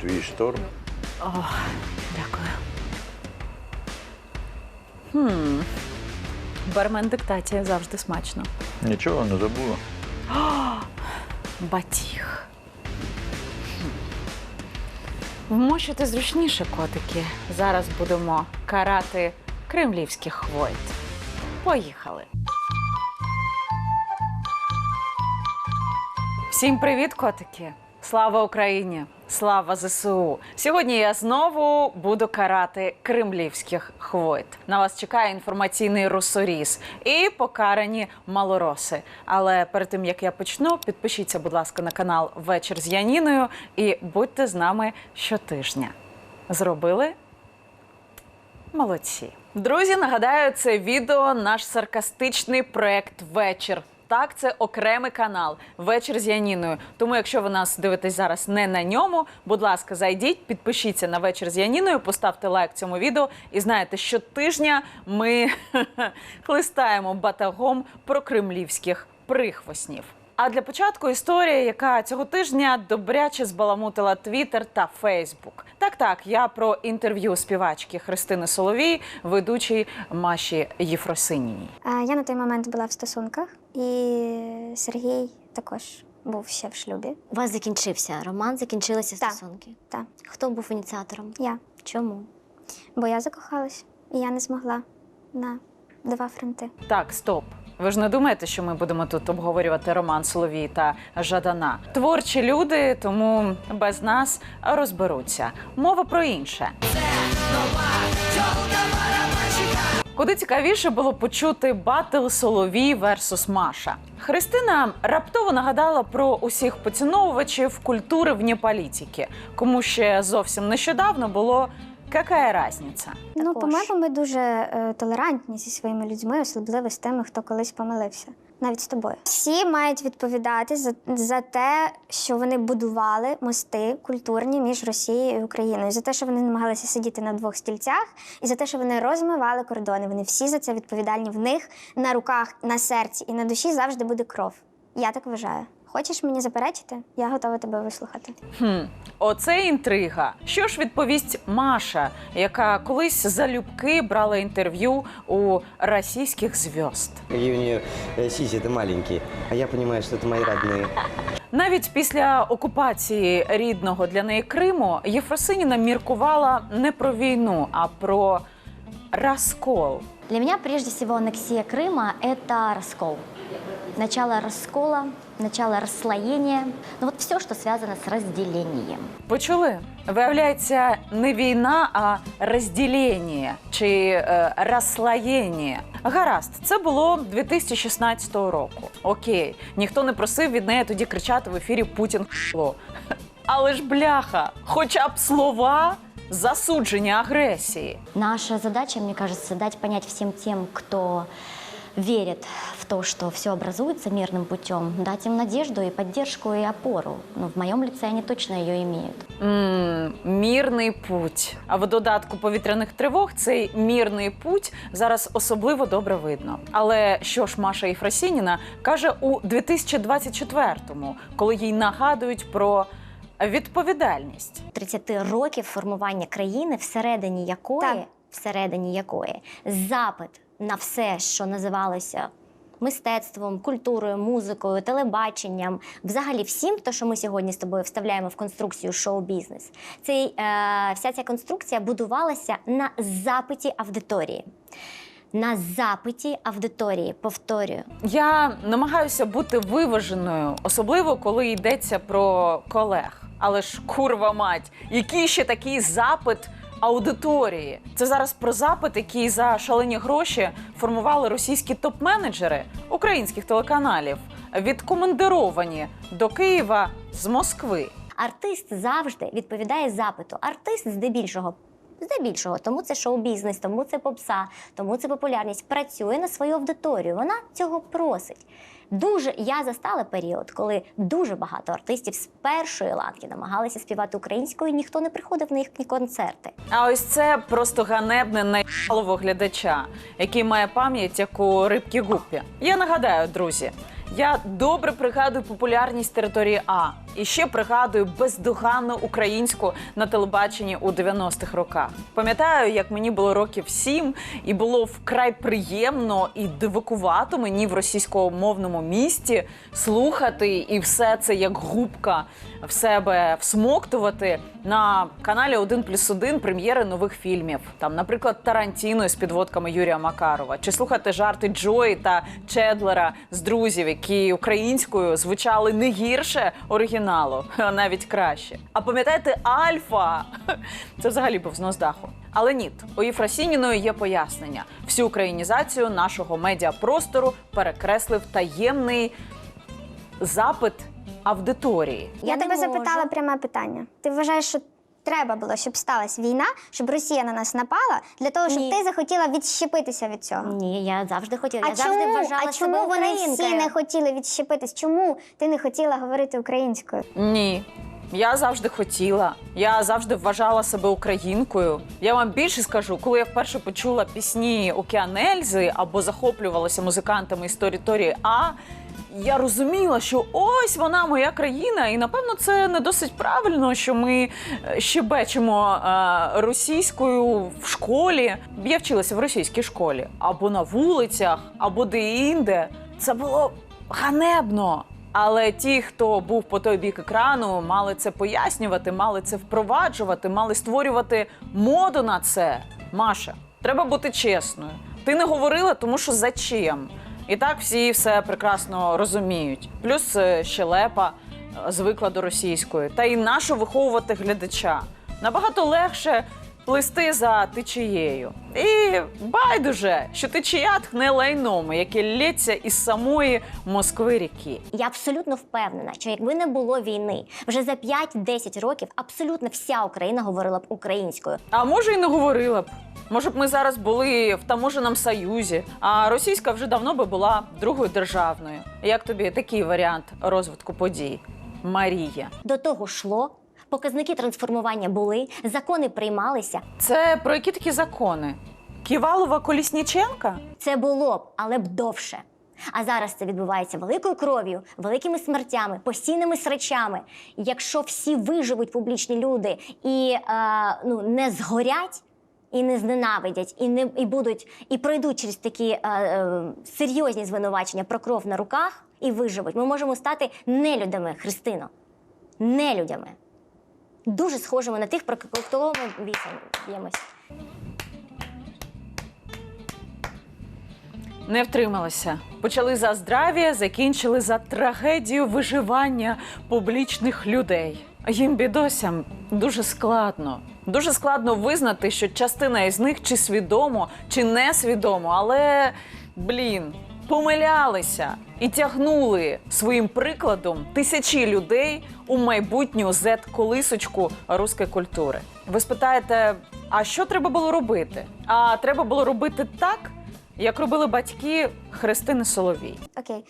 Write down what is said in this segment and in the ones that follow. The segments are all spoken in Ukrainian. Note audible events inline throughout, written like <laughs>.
Твій шторм. О, дякую. Хм. Бармен диктація завжди смачно. Нічого не забула. Батіг. Хм. Вмощуйте зручніше, котики. Зараз будемо карати кремлівських хвойт. Поїхали. Всім привіт, котики! Слава Україні! Слава ЗСУ! Сьогодні я знову буду карати кремлівських хвойт. На вас чекає інформаційний русоріз і покарані малороси. Але перед тим як я почну, підпишіться, будь ласка, на канал Вечір з Яніною і будьте з нами щотижня. Зробили? Молодці. Друзі, нагадаю, це відео наш саркастичний проект Вечір. Так, це окремий канал Вечір з Яніною. Тому, якщо ви нас дивитесь зараз не на ньому, будь ласка, зайдіть, підпишіться на вечір з Яніною, поставте лайк цьому відео. І знаєте, щотижня ми <laughs> хлистаємо батагом про кремлівських прихвоснів. А для початку історія, яка цього тижня добряче збаламутила Твіттер та Фейсбук. Так, так, я про інтерв'ю співачки Христини Соловій, ведучій Маші Єфросиніній. Я на той момент була в стосунках, і Сергій також був ще в шлюбі. У вас закінчився роман, закінчилися Так. стосунки. Так, Хто був ініціатором? я. Чому? Бо я закохалась, і я не змогла на два фронти. Так, стоп. Ви ж не думаєте, що ми будемо тут обговорювати роман Соловій та Жадана? Творчі люди, тому без нас розберуться. Мова про інше. Куди цікавіше було почути батл Соловій версус Маша. Христина раптово нагадала про усіх поціновувачів культури вне політики, кому ще зовсім нещодавно було «Какая разниця?» Ну, Також. по-моєму, ми дуже е, толерантні зі своїми людьми, особливо з тими, хто колись помилився. Навіть з тобою. Всі мають відповідати за, за те, що вони будували мости культурні між Росією і Україною, за те, що вони намагалися сидіти на двох стільцях, і за те, що вони розмивали кордони. Вони всі за це відповідальні. В них на руках, на серці і на душі завжди буде кров. Я так вважаю. Хочеш мені заперечити? Я готова тебе вислухати. Хм, оце інтрига. Що ж відповість Маша, яка колись залюбки брала інтерв'ю у російських зв'язд? Какие у нее э, сиси, это маленькие. А я понимаю, что это мои родные. Навіть після окупації рідного для неї Криму Єфросиніна міркувала не про війну, а про розкол. Для меня прежде всего аннексия Крыма – это раскол. Начало раскола, начало расслоения. Ну вот все, что связано с разделением. Почули? Виявляється, не війна, а розділення чи е, розслоєння. Гаразд, це було 2016 року. Окей, ніхто не просив від неї тоді кричати в ефірі Путін х*ло. <laughs> Але ж бляха, хоча б слова засудження агресії. Наша задача, мне кажется, дать понять всем тем, кто верит в то, что все образуется мирным путем, дать им надежду и поддержку и опору. Ну, в моем лице они точно ее имеют. М, мірний путь. А в додатку повітряних тривог цей мірний путь зараз особливо добре видно. Але що ж Маша Єфросініна каже у 2024-му, коли їй нагадують про відповідальність? 30 років формування країни, всередині якої, Так. всередині якої запит на все, що називалося мистецтвом, культурою, музикою, телебаченням, взагалі всім, то, що ми сьогодні з тобою вставляємо в конструкцію шоу-бізнес, цей, е, вся ця конструкція будувалася на запиті аудиторії. На запиті аудиторії, повторюю, Я намагаюся бути виваженою, особливо коли йдеться про колег. Але ж курва мать, який ще такий запит аудиторії? Це зараз про запит, який за шалені гроші формували російські топ-менеджери українських телеканалів, відкомандировані до Києва з Москви. Артист завжди відповідає запиту. Артист здебільшого. Здебільшого, тому це шоу-бізнес, тому це попса, тому це популярність. Працює на свою аудиторію. Вона цього просить. Дуже я застала період, коли дуже багато артистів з першої ланки намагалися співати українською, і ніхто не приходив на їхні концерти. А ось це просто ганебне найшалово глядача, який має пам'ять як у рибки гуппі. Я нагадаю, друзі, Я добре пригадую популярність території А і ще пригадую бездоганну українську на телебаченні у 90-х роках. Пам'ятаю, як мені було років сім, і було вкрай приємно і дивакувато мені в російськомовному місті слухати і все це як губка в себе всмоктувати на каналі 1 плюс 1 прем'єри нових фільмів. Там, наприклад, Тарантіно з підводками Юрія Макарова, чи слухати жарти Джої та Чедлера з друзів, які українською звучали не гірше оригіналу, <laughs> навіть краще. А пам'ятаєте, Альфа? <laughs> Це взагалі був з даху. Але ні, у Єфросініної є пояснення. Всю українізацію нашого медіапростору перекреслив таємний запит аудиторії. Я, Я тебе можу. запитала пряме питання. Ти вважаєш, що треба було, щоб сталася війна, щоб Росія на нас напала, для того, щоб Ні. ти захотіла відщепитися від цього? Ні, я завжди хотіла. А я завжди вважала а чому себе вони всі українкою. не хотіли відщепитись? Чому ти не хотіла говорити українською? Ні. Я завжди хотіла. Я завжди вважала себе українкою. Я вам більше скажу, коли я вперше почула пісні Океан Ельзи або захоплювалася музикантами із території А. Я розуміла, що ось вона моя країна, і напевно це не досить правильно, що ми е, щебечемо е, російською в школі. Я вчилася в російській школі, або на вулицях, або де-інде. Це було ганебно. Але ті, хто був по той бік екрану, мали це пояснювати, мали це впроваджувати, мали створювати моду на це. Маша, треба бути чесною. Ти не говорила, тому що зачем? І так всі все прекрасно розуміють. Плюс е, щелепа е, звикла до російської. Та й нашу виховувати глядача? Набагато легше плисти за течією. І байдуже, що течія тхне лайном, яке лється із самої Москви ріки. Я абсолютно впевнена, що якби не було війни, вже за 5-10 років абсолютно вся Україна говорила б українською. А може, і не говорила б. Може б ми зараз були в таможеному союзі, а російська вже давно би була другою державною. Як тобі такий варіант розвитку подій? Марія. До того йшло, показники трансформування були, закони приймалися. Це про які такі закони? Ківалова Колісніченка? Це було б, але б довше. А зараз це відбувається великою кров'ю, великими смертями, постійними срачами. Якщо всі виживуть публічні люди і е, ну, не згорять. І не зненавидять, і не і будуть, і пройдуть через такі е, е, серйозні звинувачення про кров на руках і виживуть. Ми можемо стати нелюдами, Христино. Нелюдями. Дуже схожими на тих, про кого ми б'ємось. Не втрималася. Почали за здрав'я, закінчили за трагедію виживання публічних людей. Їм бідосям дуже складно. Дуже складно визнати, що частина із них чи свідомо, чи несвідомо, але блін, помилялися і тягнули своїм прикладом тисячі людей у майбутню зет-колисочку руської культури. Ви спитаєте, а що треба було робити? А треба було робити так, як робили батьки Христини Соловій. Окей.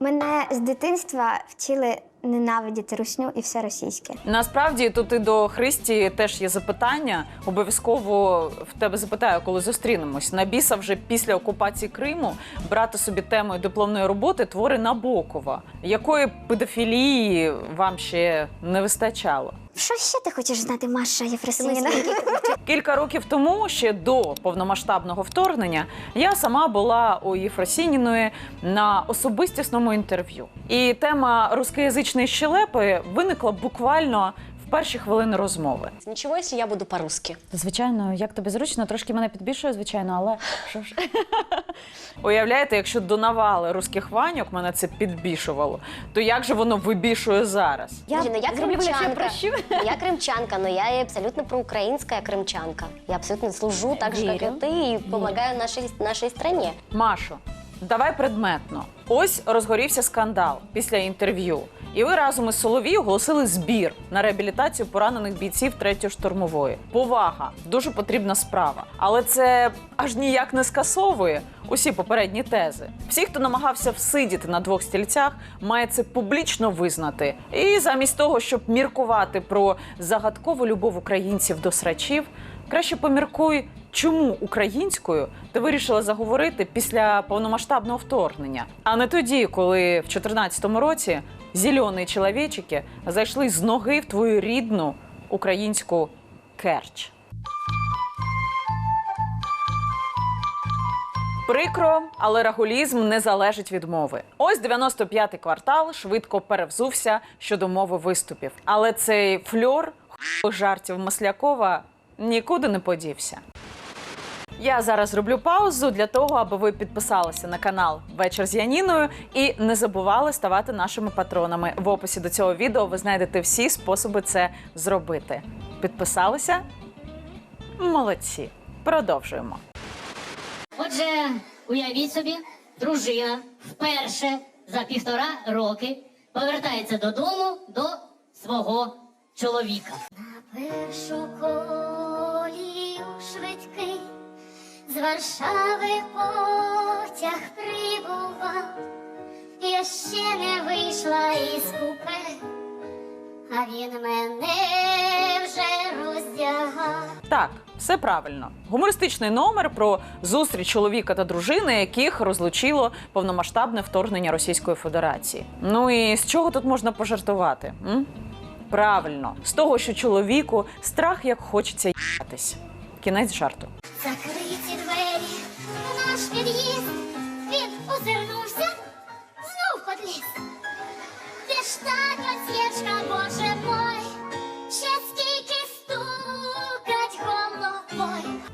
Мене з дитинства вчили ненавидіти русню і все російське. Насправді тут і до Христі теж є запитання. Обов'язково в тебе запитаю, коли зустрінемось. На біса вже після окупації Криму брати собі темою дипломної роботи твори Набокова. Якої педофілії вам ще не вистачало? Що ще ти хочеш знати, Маша Єфросиніна? <laughs> Кілька років тому, ще до повномасштабного вторгнення, я сама була у Єфросініної на особистісному інтерв'ю. І тема рускоязичної щелепи виникла буквально перші хвилини розмови. Ничего, если я буду по-русски? Звичайно, як тобі зручно, трошки мене підбільшує, звичайно, але що ж. <laughs> Уявляєте, якщо до навали русських ваньок мене це підбішувало, то як же воно вибішує зараз? Я, Слушай, ну я зроблю вигляд, що я кримчанка. прощу. Я крымчанка, но я и абсолютно проукраинская крымчанка. Я абсолютно служу так же, как и Верю. ты, и помогаю нашей, нашей стране. Машо, давай предметно. Ось розгорівся скандал після інтерв'ю. І ви разом із Соловій оголосили збір на реабілітацію поранених бійців третьої штурмової. Повага, дуже потрібна справа. Але це аж ніяк не скасовує усі попередні тези. Всі, хто намагався всидіти на двох стільцях, має це публічно визнати. І замість того, щоб міркувати про загадкову любов українців до срачів, краще поміркуй чому українською ти вирішила заговорити після повномасштабного вторгнення, а не тоді, коли в 2014 році зелені чоловічики зайшли з ноги в твою рідну українську керч. Прикро, але рагулізм не залежить від мови. Ось 95-й квартал швидко перевзувся щодо мови виступів. Але цей фльор жартів Маслякова нікуди не подівся. Я зараз зроблю паузу для того, аби ви підписалися на канал Вечір з Яніною і не забували ставати нашими патронами. В описі до цього відео ви знайдете всі способи це зробити. Підписалися? Молодці. Продовжуємо. Отже, уявіть собі, дружина вперше за півтора роки повертається додому до свого чоловіка. Першу колію швидкий з Варшави потяг прибував. Я ще не вийшла із купе, а він мене вже роздягав. Так, все правильно. Гумористичний номер про зустріч чоловіка та дружини, яких розлучило повномасштабне вторгнення Російської Федерації. Ну і з чого тут можна пожартувати? М? Правильно, з того, що чоловіку страх як хочеться їхатись. Кінець жарту. Закриті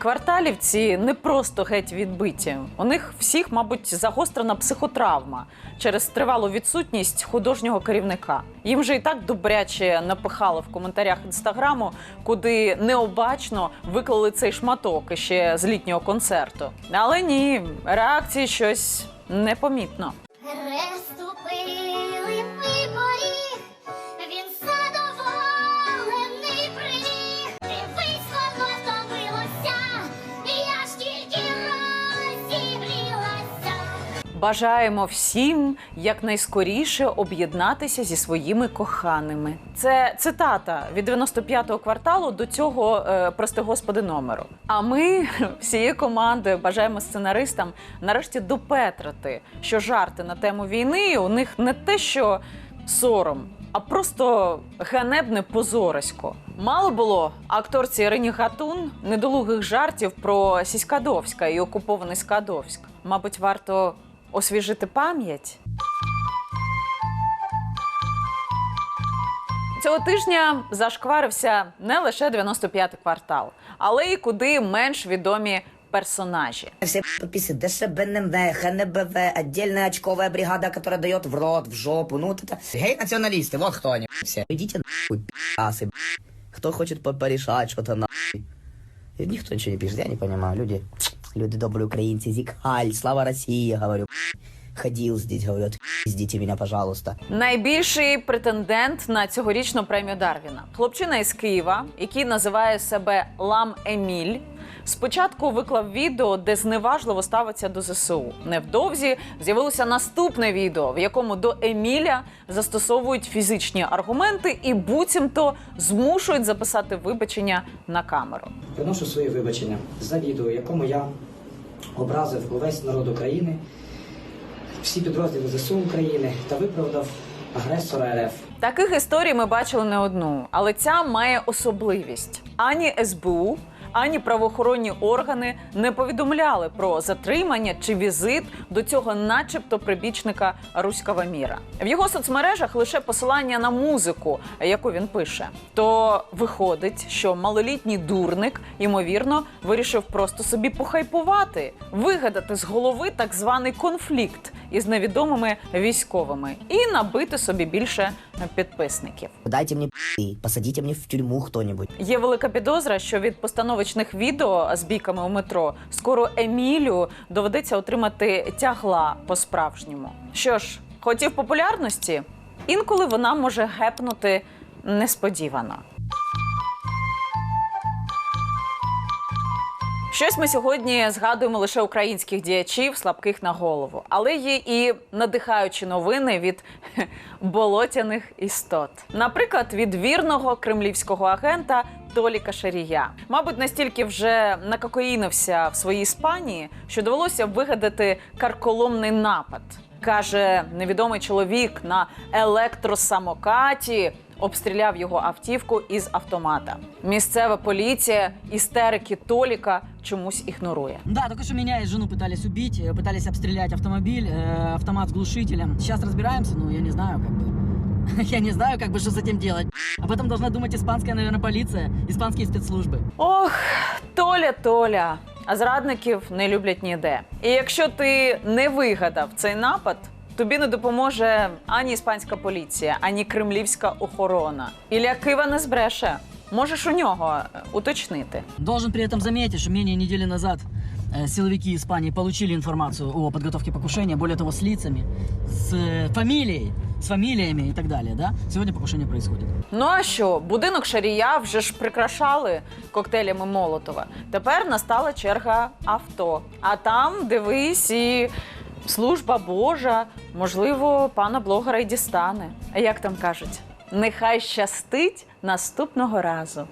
Кварталівці не просто геть відбиті. У них всіх, мабуть, загострена психотравма через тривалу відсутність художнього керівника. Їм же і так добряче напихали в коментарях інстаграму, куди необачно виклали цей шматок іще з літнього концерту. Але ні, реакції щось непомітно. Бажаємо всім якнайскоріше об'єднатися зі своїми коханими. Це цитата від 95-го кварталу до цього е, прости господи номеру. А ми <laughs> всією командою бажаємо сценаристам нарешті допетрити, що жарти на тему війни у них не те, що сором. А просто ганебне позорисько. Мало було акторці Ірині Гатун недолугих жартів про Сіськадовська і окупований Скадовськ. Мабуть, варто освіжити пам'ять. Цього тижня зашкварився не лише 95-й квартал, але й куди менш відомі персонажі. Все подписы ДШБНМВ, ХНБВ, отдельная очковая бригада, которая дает в рот, в жопу. Ну вот это гей-националисты, вот кто они все. Идите нахуй, пи***асы, б***ь. Кто хочет по- порешать что-то нахуй. И никто ничего не пишет, я не понимаю. Люди, люди добрые украинцы, зикхаль, слава России, говорю. Ходил здесь, говорят, отпиздите меня, пожалуйста. Найбільший претендент на цьогорічну премію Дарвіна хлопчина із Києва, який називає себе Лам Еміль. Спочатку виклав відео, де зневажливо ставиться до ЗСУ. Невдовзі з'явилося наступне відео, в якому до Еміля застосовують фізичні аргументи і буцімто змушують записати вибачення на камеру. Приношу свої вибачення за відео, якому я образив увесь народ України, всі підрозділи ЗСУ України та виправдав агресора РФ. Таких історій ми бачили не одну, але ця має особливість: ані СБУ, ані правоохоронні органи не повідомляли про затримання чи візит до цього, начебто, прибічника руського міра. В його соцмережах лише посилання на музику, яку він пише. То виходить, що малолітній дурник, ймовірно, вирішив просто собі похайпувати, вигадати з голови так званий конфлікт із невідомими військовими і набити собі більше підписників. Дайте мне пи***, посадите мне в тюрьму кто-нибудь. Є велика підозра, що від постановочних відео з бійками у метро скоро Емілю доведеться отримати тягла по-справжньому. Що ж, хотів популярності, інколи вона може гепнути несподівано. Щось ми сьогодні згадуємо лише українських діячів, слабких на голову, але є і надихаючі новини від <laughs> болотяних істот. Наприклад, від вірного кремлівського агента Толіка Шарія. Мабуть, настільки вже накокаїнився в своїй Іспанії, що довелося вигадати карколомний напад. Каже, невідомий чоловік на електросамокаті обстріляв його автівку із автомата. Місцева поліція істерики Толіка чомусь ігнорує. Да, только что меня и жену пытались убить, э, пытались обстрелять автомобиль, э, автомат с глушителем. Сейчас разбираемся, но я не знаю, как бы. <laughs> Я не знаю, как бы, что с этим делать. Об этом должна думать испанская, наверное, полиция, испанские спецслужбы. Ох, Толя, Толя. А зрадників не люблять ніде. І якщо ти не вигадав цей напад, тобі не допоможе ані іспанська поліція, ані кремлівська охорона. Ілля Кива не збреше. Можеш у нього е, уточнити. Должен при этом заметить, что менее недели назад э, силовики Испании получили информацию о подготовке покушения, более того, с лицами, с э, фамилией, с фамилиями и так далее, да? Сегодня покушение происходит. Ну а що, будинок Шарія вже ж прикрашали коктейлями Молотова. Тепер настала черга авто. А там дивись і служба Божа, можливо, пана блогера й дістане. А як там кажуть? Нехай щастить наступного разу.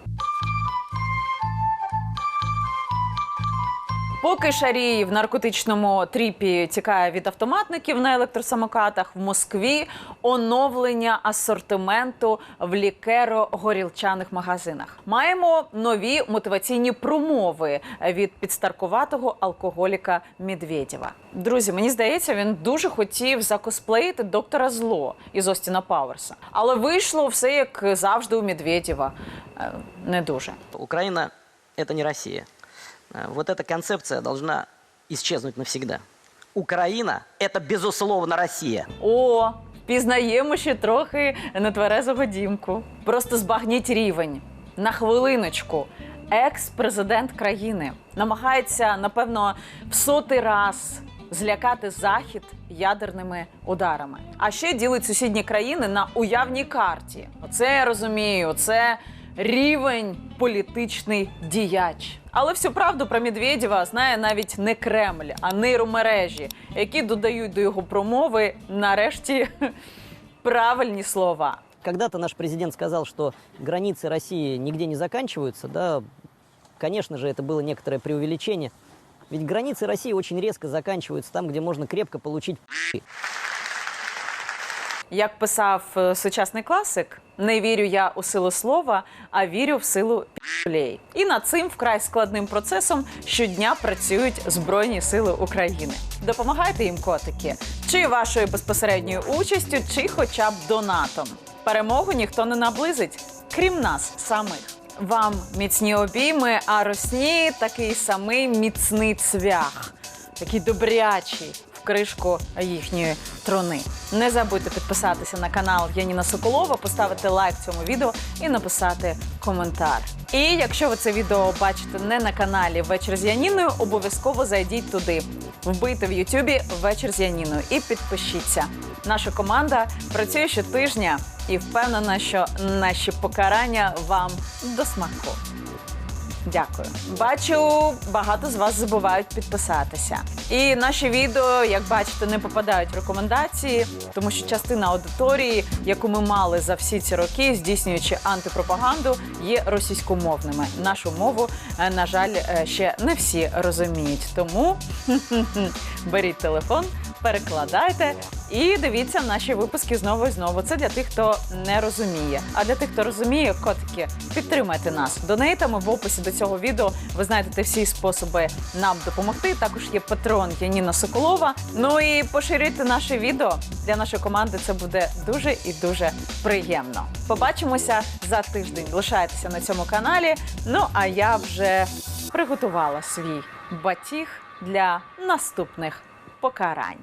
Поки Шарій в наркотичному тріпі тікає від автоматників на електросамокатах, в Москві оновлення асортименту в лікеро-горілчаних магазинах. Маємо нові мотиваційні промови від підстаркуватого алкоголіка Медведєва. Друзі, мені здається, він дуже хотів закосплеїти доктора Зло із Остіна Пауерса, але вийшло все як завжди у Медведєва. Е, Не дуже. Украина – это не Россия. Э, Вот эта концепция должна исчезнуть навсегда. Украина – это, безусловно, Россия. О, пізнаємо ще трохи нетверезого дімку. Просто збагніть рівень. На хвилиночку. Екс-президент країни намагається, напевно, в сотий раз злякати захід ядерними ударами. А ще ділить сусідні країни на уявній карті. Оце я розумію. Це рівень політичний діяч. Але всю правду про Медведєва знає навіть не Кремль, а нейромережі, які додають до його промови нарешті <laughs> правильні слова. Когда-то наш президент сказал, что границы России нигде не заканчиваются, да, конечно же, это было некоторое преувеличение. Ведь границы России очень резко заканчиваются там, где можно крепко получить пи***. Як писав е, сучасний класик, не вірю я у силу слова, а вірю в силу пілей. І над цим вкрай складним процесом щодня працюють Збройні Сили України. Допомагайте їм котики, чи вашою безпосередньою участю, чи хоча б донатом. Перемогу ніхто не наблизить, крім нас самих. Вам міцні обійми, а росні такий самий міцний цвях, такий добрячий кришку їхньої трони. Не забудьте підписатися на канал Яніна Соколова, поставити лайк цьому відео і написати коментар. І якщо ви це відео бачите не на каналі Вечір з Яніною, обов'язково зайдіть туди. Вбийте в Ютубі вечір з Яніною і підпишіться. Наша команда працює щотижня і впевнена, що наші покарання вам до смаку. Дякую. Бачу, багато з вас забувають підписатися. І наші відео, як бачите, не попадають в рекомендації, тому що частина аудиторії, яку ми мали за всі ці роки, здійснюючи антипропаганду, є російськомовними. Нашу мову, е, на жаль, е, ще не всі розуміють. Тому <laughs> беріть телефон, перекладайте і дивіться наші випуски знову і знову. Це для тих, хто не розуміє. А для тих, хто розуміє, котики, підтримайте нас донейтами в описі до цього відео. Ви знайдете всі способи нам допомогти. Також є патрон Яніна Соколова. Ну і поширюйте наше відео. Для нашої команди це буде дуже і дуже приємно. Побачимося за тиждень. Лишайтеся на цьому каналі. Ну а я вже приготувала свій батіг для наступних покарань.